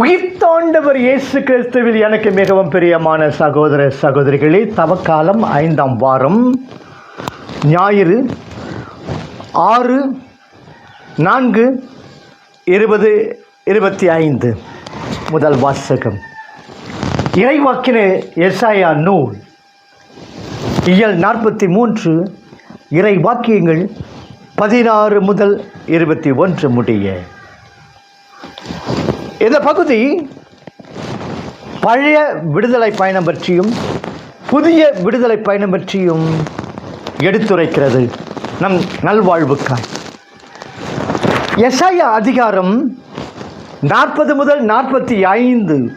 உயிர்த்தாண்டவர் இயேசு கிறிஸ்துவில் எனக்கு மிகவும் பிரியமான சகோதர சகோதரிகளே தவக்காலம் ஐந்தாம் வாரம் ஞாயிறு ஆறு நான்கு இருபது இருபத்தி ஐந்து முதல் வாசகம். இறைவாக்கின எஸ்ஐயா நூல் இயல் நாற்பத்தி மூன்று இறை வாக்கியங்கள் பதினாறு முதல் இருபத்தி ஒன்று முடிய. இந்த பகுதி பழைய விடுதலை பயணம் பற்றியும் புதிய விடுதலை பயணம் பற்றியும் எடுத்துரைக்கிறது நம் நல்வாழ்வுக்காய். எஸ்ஐயா அதிகாரம் நாற்பது முதல் நாற்பத்தி ஐந்து.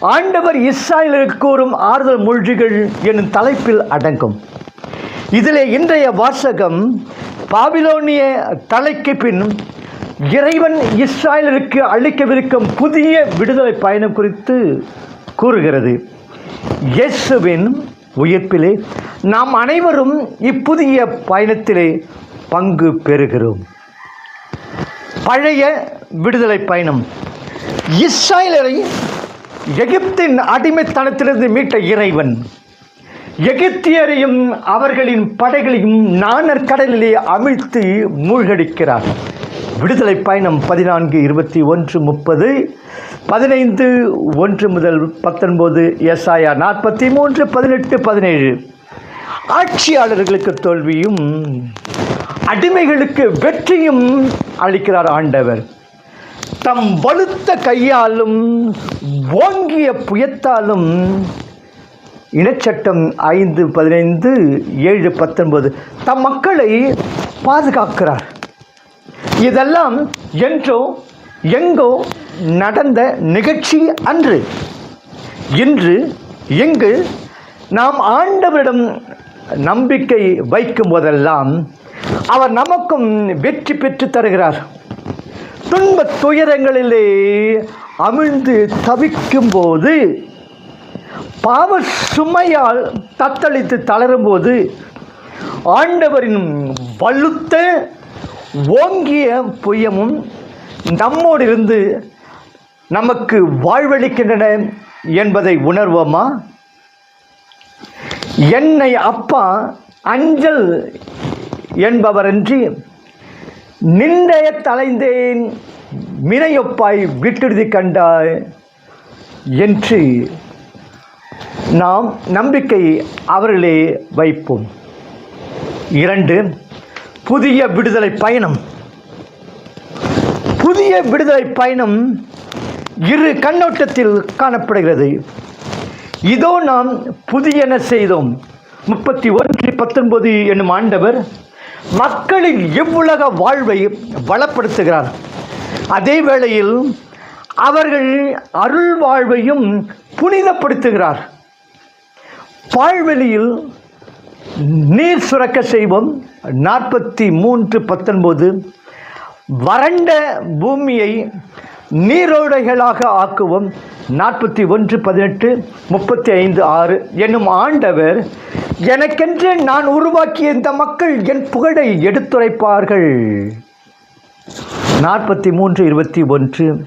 ஆண்டவர் இஸ்ராயலுக்கு கூறும் ஆறுதல் மூழ்கிகள் என்னும் தலைப்பில் அடங்கும். இதிலே இன்றைய வாசகம் பாபிலோனிய தலைக்கு பின் இறைவன் இஸ்ராயலருக்கு அளிக்கவிருக்கும் புதிய விடுதலை பயணம் குறித்து கூறுகிறது. இயேசுவின் உயிர்ப்பிலே நாம் அனைவரும் இப்புதிய பயணத்திலே பங்கு பெறுகிறோம். பழைய விடுதலை பயணம். இஸ்ராயலரை எகிப்தின் அடிமைத்தனத்திலிருந்து மீட்ட இறைவன். எகிப்தியரையும் அவர்களின் படைகளையும் நாணர் கடலிலே அமிழ்த்து மூழ்கடிக்கிறார். விடுதலை பயணம் பதினான்கு இருபத்தி ஒன்று முப்பது பதினைந்து ஒன்று முதல் பத்தொன்பது எஸ்ஆயா நாற்பத்தி மூன்று பதினெட்டு பதினேழு. ஆட்சியாளர்களுக்கு தோல்வியும் அடிமைகளுக்கு வெற்றியும் அளிக்கிறார் ஆண்டவர். தம் வலுத்த கையாலும் ஓங்கிய புயத்தாலும் இனச்சட்டம் ஐந்து பதினைந்து ஏழு பத்தொன்பது தம் மக்களை பாதுகாக்கிறார். இதெல்லாம் என்றோ எங்கோ நடந்த நிகழ்ச்சி அன்று. இன்று இங்கு நாம் ஆண்டவரிடம் நம்பிக்கை வைக்கும் போதெல்லாம் அவர் நமக்கும் வெற்றி பெற்று தருகிறார். துன்பத் துயரங்களிலே அமிழ்ந்து தவிக்கும் போது பாவ சுமையால் தத்தளித்து தளரும்போது ஆண்டவரின் வலுத்த ஓங்கிய புயமும் நம்மோடிருந்து நமக்கு வாழ்வளிக்கின்றன என்பதை உணர்வோமா? என்னை அப்பா அஞ்சல் என்பவரன்றி நின்றைய தலைந்தேன் மினையொப்பாய் விட்டுடுதி கண்டாய் என்று நாம் நம்பிக்கை அவர்களே வைப்போம். இரண்டு புதிய விடுதலை பயணம். புதிய விடுதலை பயணம் இரு கண்ணோட்டத்தில் காணப்படுகிறது. இதோ நாம் புதியன செய்தோம். முப்பத்தி ஒன்று பத்தொன்பது என்னும் ஆண்டவர் மக்களின் இவ்வுலக வாழ்வை வளப்படுத்துகிறார். அதே வேளையில் அவர்கள் அருள் வாழ்வையும் புனிதப்படுத்துகிறார். வாழ்வெளியில் நீர் சுரக்க செய்வோம். நாற்பத்தி மூன்று பத்தொன்பது. வறண்ட பூமியை நீரோடைகளாக ஆக்குவோம். நாற்பத்தி ஒன்று பதினெட்டு முப்பத்தி ஐந்து ஆறு. என்னும் ஆண்டவர் எனக்கென்று நான் உருவாக்கிய இந்த மக்கள் என் புகழை எடுத்துரைப்பார்கள். நாற்பத்தி மூன்று இருபத்தி ஒன்று.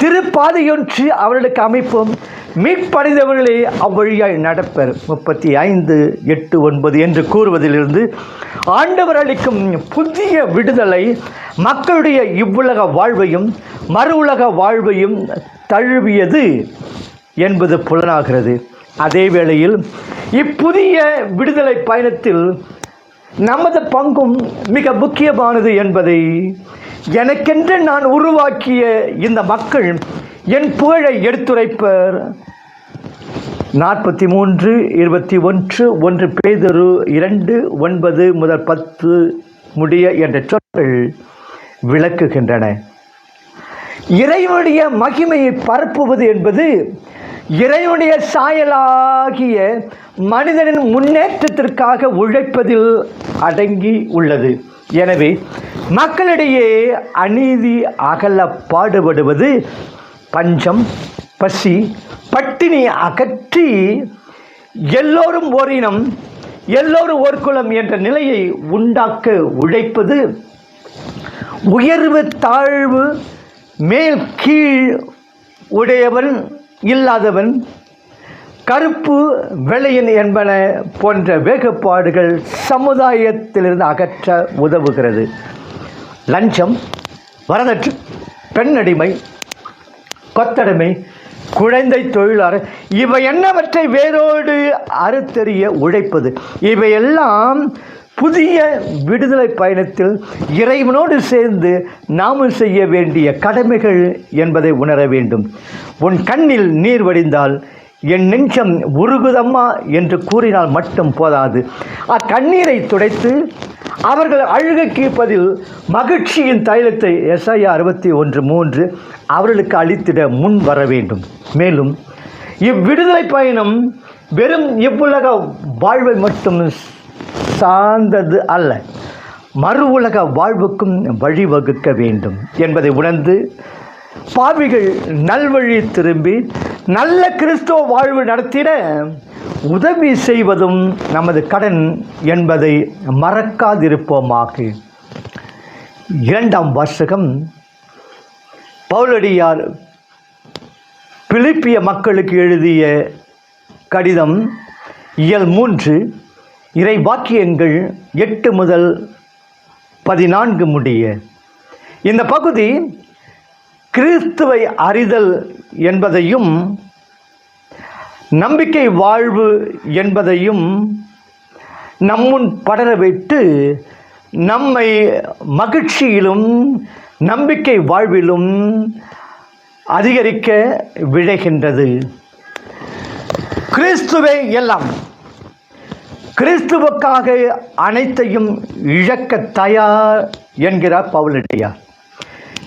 திருப்பாதையொன்று அவர்களுக்கு அமைப்போம். மீட்படைந்தவர்களே அவ்வழியாய் நடப்பர். முப்பத்தி ஐந்து எட்டு ஒன்பது என்று கூறுவதிலிருந்து ஆண்டவர் அளிக்கும் புதிய விடுதலை மக்களுடைய இவ்வுலக வாழ்வையும் மறு உலக வாழ்வையும் தழுவியது என்பது புலனாகிறது. அதே வேளையில் இப்புதிய விடுதலை பயணத்தில் நமது பங்கும் மிக முக்கியமானது என்பதை எனக்கென்று நான் உருவாக்கிய இந்த மக்கள் என் புகழை எடுத்துரைப்பர். நாற்பத்தி மூன்று இருபத்தி ஒன்று ஒன்று பேதொரு இரண்டு ஒன்பது முதல் பத்து முடிய என்ற சொற்கள் விளக்குகின்றன. இறைவனுடைய மகிமையை பரப்புவது என்பது இறைவனுடைய சாயலாகிய மனிதனின் முன்னேற்றத்திற்காக உழைப்பதில் அடங்கி உள்ளது. எனவே மக்களிடையே அநீதி அகல பாடுபடுவது பஞ்சம் பசி பட்டினி அகற்றி எல்லோரும் ஓரினம் எல்லோரும் ஒரு குலம் என்ற நிலையை உண்டாக்க உழைப்பது உயர்வு தாழ்வு மேல் கீழ் உடையவன் இல்லாதவன் கருப்பு வெள்ளையன் என்பன போன்ற வேகப்பாடுகள் சமுதாயத்திலிருந்து அகற்ற உதவுகிறது. லஞ்சம் வரதற்று பெண்ணடிமை கொத்தடைமை குழந்தை தொழிலாளர் இவை என்னவற்றை வேரோடு அறுத்தெறிய உழைப்பது? இவையெல்லாம் புதிய விடுதலை பயணத்தில் இறைவனோடு சேர்ந்து நாமும் செய்ய வேண்டிய கடமைகள் என்பதை உணர வேண்டும். உன் கண்ணில் நீர் வடிந்தால் என் நெஞ்சம் உருகுதம்மா என்று கூறினால் மட்டும் போதாது. அக்கண்ணீரை துடைத்து அவர்கள் அழுகைக்கு பதில் மகிழ்ச்சியின் தைலத்தை எஸ்ஐயா அறுபத்தி ஒன்று மூன்று அவர்களுக்கு அளித்திட முன் வர வேண்டும். மேலும் இவ்விடுதலை பயணம் வெறும் இவ்வுலக வாழ்வை மட்டும் சார்ந்தது அல்ல மறு உலக வாழ்வுக்கும் வழிவகுக்க வேண்டும் என்பதை உணர்ந்து பாவிகள் நல்வழி திரும்பி நல்ல கிறிஸ்துவ வாழ்வு நடத்திட உதவி செய்வதும் நமது கடன் என்பதை மறக்காதிருப்போமாக. இரண்டாம் வாசகம். பவுலடியார் பிலிப்பிய மக்களுக்கு எழுதிய கடிதம் இயல் மூன்று இறை வாக்கியங்கள் எட்டு முதல் பதினான்கு முடிய. இந்த பகுதி கிறிஸ்துவை அறிதல் என்பதையும் நம்பிக்கை வாழ்வு என்பதையும் நம்முன் படர வைத்து நம்மை மகிழ்ச்சியிலும் நம்பிக்கை வாழ்விலும் அதிகரிக்க விழைகின்றது. கிறிஸ்துவே எல்லாம் கிறிஸ்துவுக்காக அனைத்தையும் இழக்க தயார் என்கிறார் பவுலடியார்.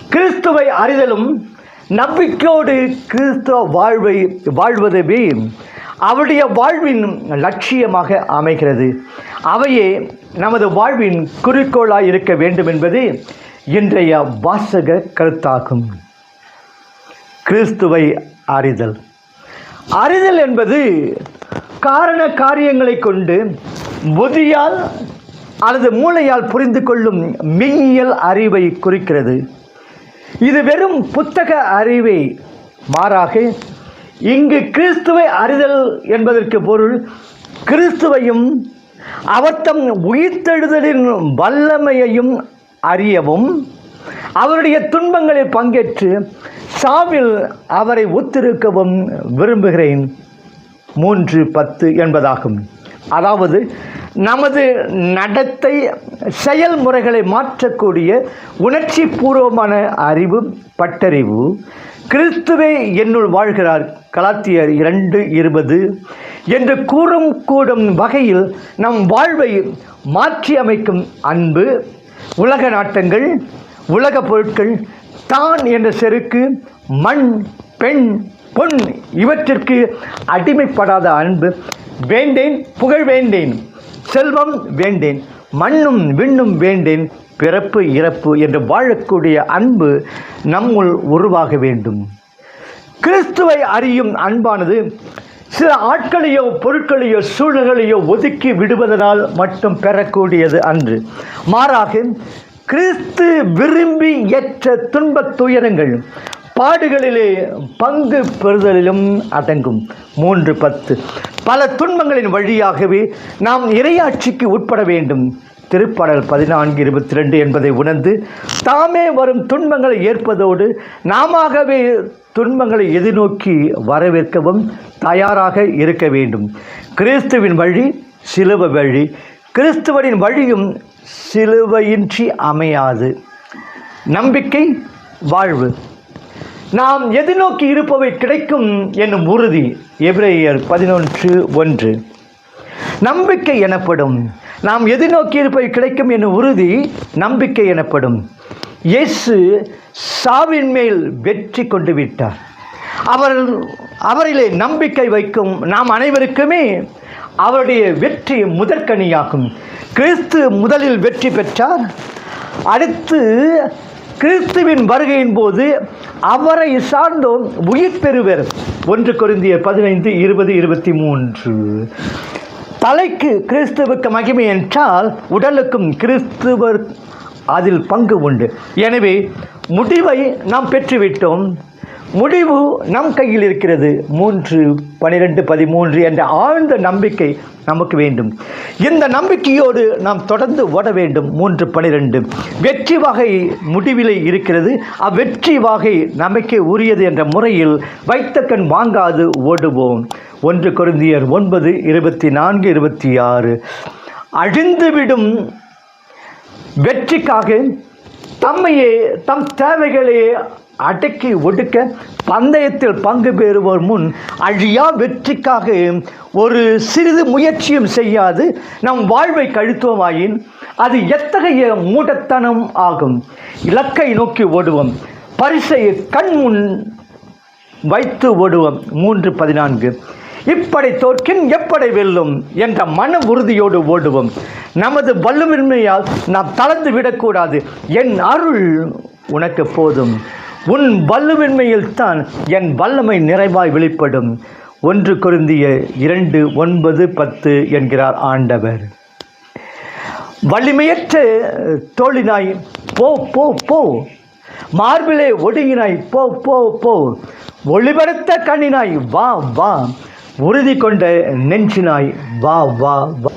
கிறிஸ்துவை அறிதலும் நம்பிக்கையோடு கிறிஸ்துவ வாழ்வை வாழ்வதுவே அவருடைய வாழ்வின் லட்சியமாக அமைகிறது. அவையே நமது வாழ்வின் குறிக்கோளாக இருக்க வேண்டும் என்பது இன்றைய வாசக கருத்தாகும். கிறிஸ்துவை அறிதல். அறிதல் என்பது காரண காரியங்களை கொண்டு முதியால் அல்லது மூளையால் புரிந்து கொள்ளும் மெய்யியல் அறிவை குறிக்கிறது. இது வெறும் புத்தக அறிவை. மாறாக இங்கு கிறிஸ்துவை அறிதல் என்பதற்கு பொருள் கிறிஸ்துவையும் அவர்த்தம் உயிர்த்தெழுதலின் வல்லமையையும் அறியவும் அவருடைய துன்பங்களில் பங்கேற்று சாவில் அவரை ஒத்திருக்கவும் விரும்புகிறேன். மூன்று பத்து என்பதாகும். அதாவது நமது நடத்தை செயல்முறைகளை மாற்றக்கூடிய உணர்ச்சி பூர்வமான அறிவு பட்டறிவு. கிறிஸ்துவே என்னுள் வாழ்கிறார் கலாத்தியர் இரண்டு இருபது. என்று கூறும் கூடும் வகையில் நம் வாழ்வை மாற்றி அமைக்கும் அன்பு உலக நாட்டங்கள் உலக பொருட்கள் தான் என்ற செருக்கு மண் பெண் பொன் இவற்றிற்கு அடிமைப்படாத அன்பு. வேண்டேன் புகழ் வேண்டேன். செல்வம் வேண்டேன் மண்ணும் விண்ணும் வேண்டேன் பிறப்பு இறப்பு என்று வாழக்கூடிய அன்பு நம்முள் உருவாக வேண்டும். கிறிஸ்துவை அறியும் அன்பானது சில ஆட்களையோ பொருட்களையோ சூழல்களையோ ஒதுக்கி விடுவதனால் மட்டும் பெறக்கூடியது அன்று. மாறாக கிறிஸ்து விரும்பி ஏற்ற துன்பத் துயரங்கள் பாடுகளிலே பங்கு பெறுதலிலும் அடங்கும். மூன்று பத்து. பல துன்பங்களின் வழியாகவே நாம் இறையாட்சிக்கு உட்பட வேண்டும். திருப்பாடல் பதினான்கு இருபத்தி ரெண்டு என்பதை உணர்ந்து தாமே வரும் துன்பங்களை ஏற்பதோடு நாமவே துன்பங்களை எதிர்நோக்கி வரவேற்கவும் தயாராக இருக்க வேண்டும். கிறிஸ்துவின் வழி சிலுவ வழி. கிறிஸ்துவனின் வழியும் சிலுவையின்றி அமையாது. நம்பிக்கை வாழ்வு. நாம் எதிர்நோக்கி இருப்பவை கிடைக்கும் என்னும் உறுதி. எபிரேயர் பதினொன்று ஒன்று. நம்பிக்கை எனப்படும். நாம் எதிர்நோக்கி இருப்பவை கிடைக்கும் என்னும் உறுதி நம்பிக்கை எனப்படும். இயேசு சாவின் மேல் வெற்றி கொண்டு விட்டார். அவர் அவரிலே நம்பிக்கை வைக்கும் நாம் அனைவருக்குமே அவருடைய வெற்றி முதற்கனியாகும். கிறிஸ்து முதலில் வெற்றி பெற்றார். அடுத்து கிறிஸ்துவின் வருகையின் போது அவரை சார்ந்தோம் உயிர் பெறுவர். ஒன்று கொரிந்திய பதினைந்து இருபது இருபத்தி மூன்று. தலைக்கு கிறிஸ்துவுக்கு மகிமை என்றால் உடலுக்கும் கிறிஸ்துவர் அதில் பங்கு உண்டு. எனவே முடிவை நாம் பெற்றுவிட்டோம். முடிவு நம் கையில் இருக்கிறது. மூன்று பனிரெண்டு பதிமூன்று என்ற ஆழ்ந்த நம்பிக்கை நமக்கு வேண்டும். இந்த நம்பிக்கையோடு நாம் தொடர்ந்து ஓட வேண்டும். மூன்று பனிரெண்டு. வெற்றி வகை முடிவிலே இருக்கிறது. அவ்வெற்றி வகை நமக்கு உரியது என்ற முறையில் வைத்த கண் வாங்காது ஓடுவோம். ஒன்று குருந்தியர் ஒன்பது இருபத்தி நான்கு இருபத்தி ஆறு. அழிந்துவிடும் வெற்றிக்காக தம்மையே தம் தேவைகளை அடக்கி ஒடுக்க பந்தயத்தில் பங்கு பெறுவோர் முன் அழியா வெற்றிக்காக ஒரு சிறிது முயற்சியும் செய்யாது. நம் வாழ்வை கழித்தோமாயின் அது எத்தகைய மூடத்தனம் ஆகும்? இலக்கை நோக்கி ஓடுவோம். பரிசை கண் முன் வைத்து ஓடுவோம். மூன்று பதினான்கு. இப்படை தோற்கின் எப்படை வெல்லும் என்ற மன உறுதியோடு ஓடுவோம். நமது வல்லுமின்மையால் நாம் தளர்ந்து விடக்கூடாது. என் அருள் உனக்கு போதும். உன் வல்லுவின்மையில் தான் என் வல்லமை நிறைவாய் வெளிப்படும். ஒன்று குருந்திய இரண்டு ஒன்பது பத்து என்கிறார் ஆண்டவர். வலிமையற்ற தோழினாய் போ போ போ. மார்பிலே ஒடுங்கினாய் போ போ போ. ஒளிபரத்த கண்ணினாய் வா வா. உறுதி கொண்ட நெஞ்சினாய் வா வா வா.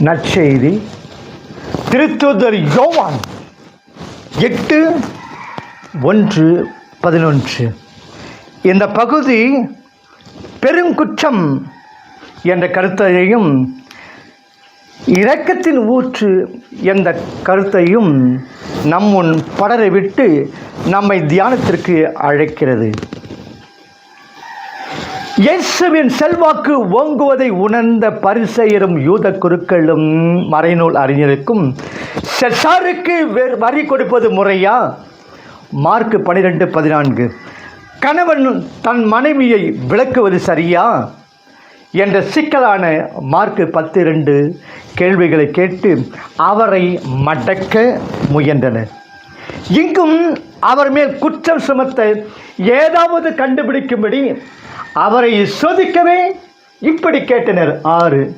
நற்செய்தி. திருத்தூதர் யோவான் எட்டு ஒன்று பதினொன்று. இந்த பகுதி பெருங்குற்றம் என்ற கருத்தையும் இரக்கத்தின் ஊற்று என்ற கருத்தையும் நம் முன் விட்டு நம்மை தியானத்திற்கு அழைக்கிறது. இயேசுவின் செல்வாக்கு ஓங்குவதை உணர்ந்த பரிசெயரும் யூத குருக்களும் மறைநூல் அறிஞருக்கும் செசாருக்கு வரி கொடுப்பது முறையா? மார்க் பனிரெண்டு பதினான்கு. கணவன் தன் மனைவியை விளக்குவது சரியா? என்ற சிக்கலான மார்க்கு பத்து ரெண்டு கேள்விகளை கேட்டு அவரை மடக்க முயன்றனர். இங்கும் அவர் மேல் குற்றம் சுமத்த ஏதாவது கண்டுபிடிக்கும்படி அவரை சோதிக்கவே இப்படி கேட்டனர். ஆறு.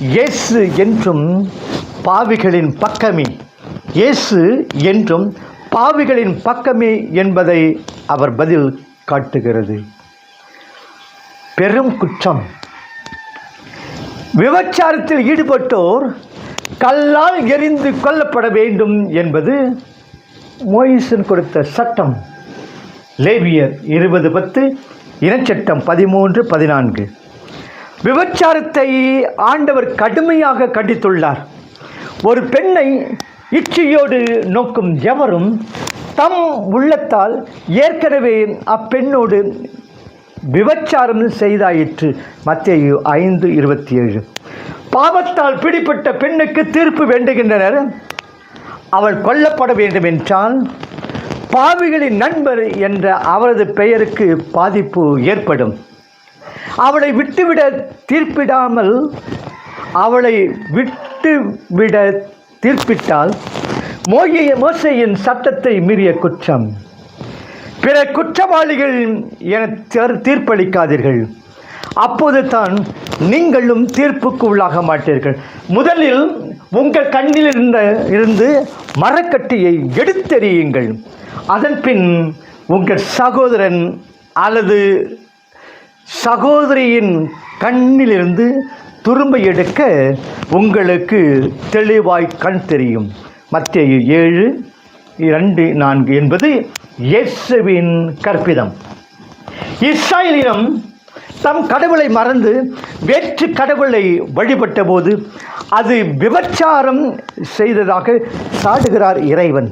இயேசு என்றும் பாவிகளின் பக்கமே. இயேசு என்றும் பாவிகளின் பக்கமே என்பதை அவர் பதில் காட்டுகிறது. பெரும் குற்றம். விபச்சாரத்தில் ஈடுபட்டோர் கல்லால் எரிந்து கொல்லப்பட வேண்டும் என்பது மோயிசன் கொடுத்த சட்டம். லேவியர் இருபது பத்து இனச்சட்டம் பதிமூன்று பதினான்கு. விபச்சாரத்தை ஆண்டவர் கடுமையாக கண்டித்துள்ளார். ஒரு பெண்ணை இச்சையோடு நோக்கும் எவரும் தம் உள்ளத்தால் ஏற்கனவே அப்பெண்ணோடு விபச்சாரம் செய்தாயிற்று. மத்தேயு ஐந்து இருபத்தி ஏழு பாவத்தால் பிடிப்பட்ட பெண்ணுக்கு தீர்ப்பு வேண்டுகின்றனர். அவள் கொல்லப்பட வேண்டும் என்றால் பாவிகளின் நண்பர் என்ற அவரது பெயருக்கு பாதிப்பு ஏற்படும். அவளை விட்டுவிட தீர்ப்பிடாமல் அவளை விட்டுவிட தீர்ப்பிட்டால் மோகிய மோசையின் சட்டத்தை மீறிய குற்றம். பிற குற்றவாளிகள் என தீர்ப்பளிக்காதீர்கள். அப்போது தான் நீங்களும் தீர்ப்புக்கு உள்ளாக மாட்டீர்கள். முதலில் உங்கள் கண்ணில் இருந்த இருந்து மரக்கட்டியை எடுத்தெறியுங்கள். அதன் பின் உங்கள் சகோதரன் அல்லது சகோதரியின் கண்ணிலிருந்து துரும்ப எடுக்க உங்களுக்கு தெளிவாய் கண் தெரியும். மத்திய ஏழு இரண்டு நான்கு என்பது இயேசுவின் கற்பிதம். இஸ்ராயலிடம் தம் கடவுளை மறந்து வேற்று கடவுளை வழிபட்ட போது அது விபச்சாரம் செய்ததாக சாடுகிறார் இறைவன்.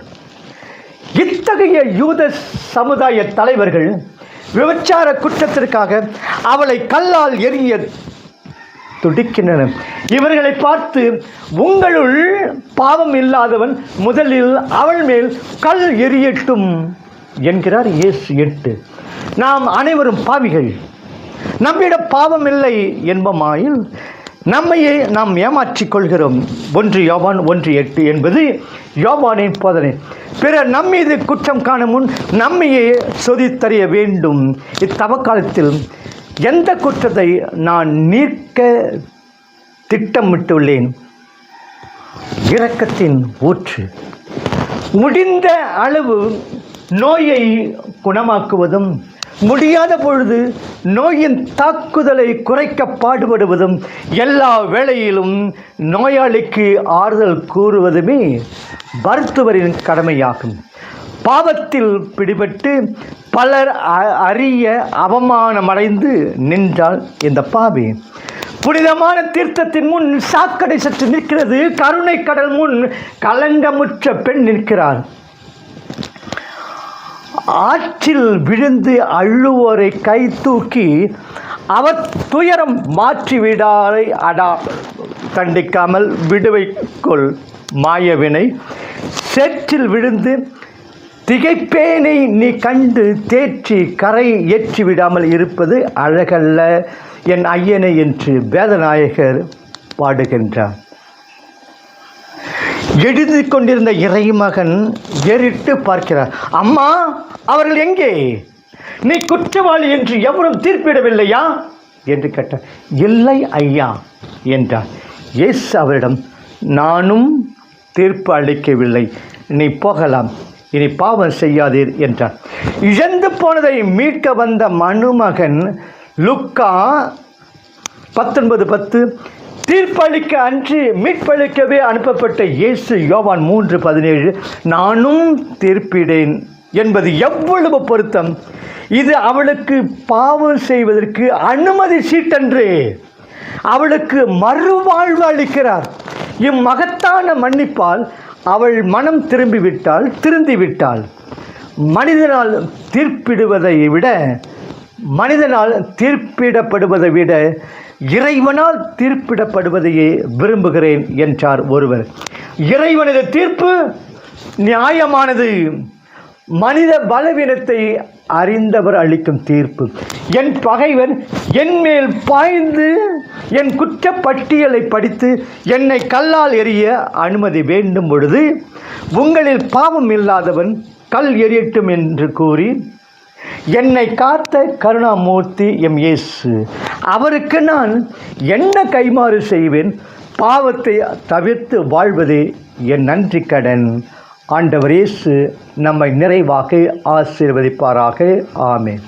இத்தகைய யூத சமுதாய தலைவர்கள் விபச்சார குற்றத்திற்காக அவளை கல்லால் எறிய துடிக்கின்றனர் இவர்களை பார்த்து உங்களுள் பாவம் இல்லாதவன் முதலில் அவள் மேல் கல் எறியட்டும் என்கிறார் இயேசு எட்டு. நாம் அனைவரும் பாவிகள். நம்மிடம் பாவம் இல்லை என்பமாயில் நம்மையே நாம் ஏமாற்றிக் கொள்கிறோம். ஒன்று யோவான் ஒன்று எட்டு என்பது யோவானின் போதனை. பிறர் நம்மீது குற்றம் காணும் முன் நம்மையே சொதித்தறிய வேண்டும். இத்தவக்காலத்தில் எந்த குற்றத்தை நான் நீக்க திட்டமிட்டுள்ளேன்? இரக்கத்தின் ஊற்று. முடிந்த அளவு நோயை குணமாக்குவதும் முடியாத பொழுது நோயின் தாக்குதலை குறைக்க பாடுபடுவதும் எல்லா வேளையிலும் நோயாளிக்கு ஆறுதல் கூறுவதுமே மருத்துவரின் கடமையாகும். பாவத்தில் பிடிபட்டு பலர் அ- அறிய அவமானமடைந்து நின்றால் இந்த பாவி. புனிதமான தீர்த்தத்தின் முன் சாக்கடை சற்று நிற்கிறது. கருணை கடல் முன் கலங்கமுற்ற பெண் நிற்கிறாள். ஆற்றில் விழுந்து அள்ளுவோரை கை தூக்கி அவர் துயரம் மாற்றிவிடாரை அடா கண்டிக்காமல் விடுவைக்குள் மாயவினை. சேற்றில் விழுந்து திகைப்பேனை நீ கண்டு தேற்றி கரை ஏற்றி விடாமல் இருப்பது அழகல்ல. என் ஐயனை என்று வேதநாயகர் பாடுகின்றார். எழுதி கொண்டிருந்த இறைமகன் ஏறிட்டு பார்க்கிறார். அம்மா அவர்கள் எங்கே? நீ குற்றவாளி என்று எவரும் தீர்ப்பிடவில்லையா? என்று கேட்டார். இல்லை ஐயா என்றார். எஸ் அவரிடம் நானும் தீர்ப்பு அளிக்கவில்லை. நீ போகலாம். இனி பாவம் செய்யாதீர் என்றார் இழந்து போனதை மீட்க வந்த மனுமகன் லுக்கா பத்தொன்பது பத்து தீர்ப்பளிக்க அன்று மீட்பளிக்கவே அனுப்பப்பட்ட இயேசு யோவான் மூன்று பதினேழு நானும் தீர்ப்பிடேன் என்பது எவ்வளவு பொருத்தம்? இது அவளுக்கு பாவம் செய்வதற்கு அனுமதி சீட்டன்று. அவளுக்கு மறுவாழ்வு அளிக்கிறார். இம்மகத்தான மன்னிப்பால் அவள் மனம் திரும்பிவிட்டாள் திருந்திவிட்டாள். மனிதனால் தீர்ப்பிடுவதை விட மனிதனால் தீர்ப்பிடப்படுவதை விட இறைவனால் தீர்ப்பிடப்படுவதையே விரும்புகிறேன் என்றார் ஒருவர். இறைவனது தீர்ப்பு நியாயமானது. மனித பலவீனத்தை அறிந்தவர் அளிக்கும் தீர்ப்பு. என் பகைவன் என் மேல் பாய்ந்து என் குற்றப்பட்டியலை படித்து என்னை கல்லால் எரிய அனுமதி வேண்டும் பொழுது உங்களில் பாவம் இல்லாதவன் கல் எறியட்டும் என்று கூறி என்னை காத்த கருணாமூர்த்தி எம் இயேசு. அவருக்கு நான் என்ன கைமாறு செய்வேன்? பாவத்தை தவிர்த்து வாழ்வதே என் நன்றி கடன். ஆண்டவர் இயேசு நம்மை நிறைவாக ஆசீர்வதிப்பாராக. ஆமேன்.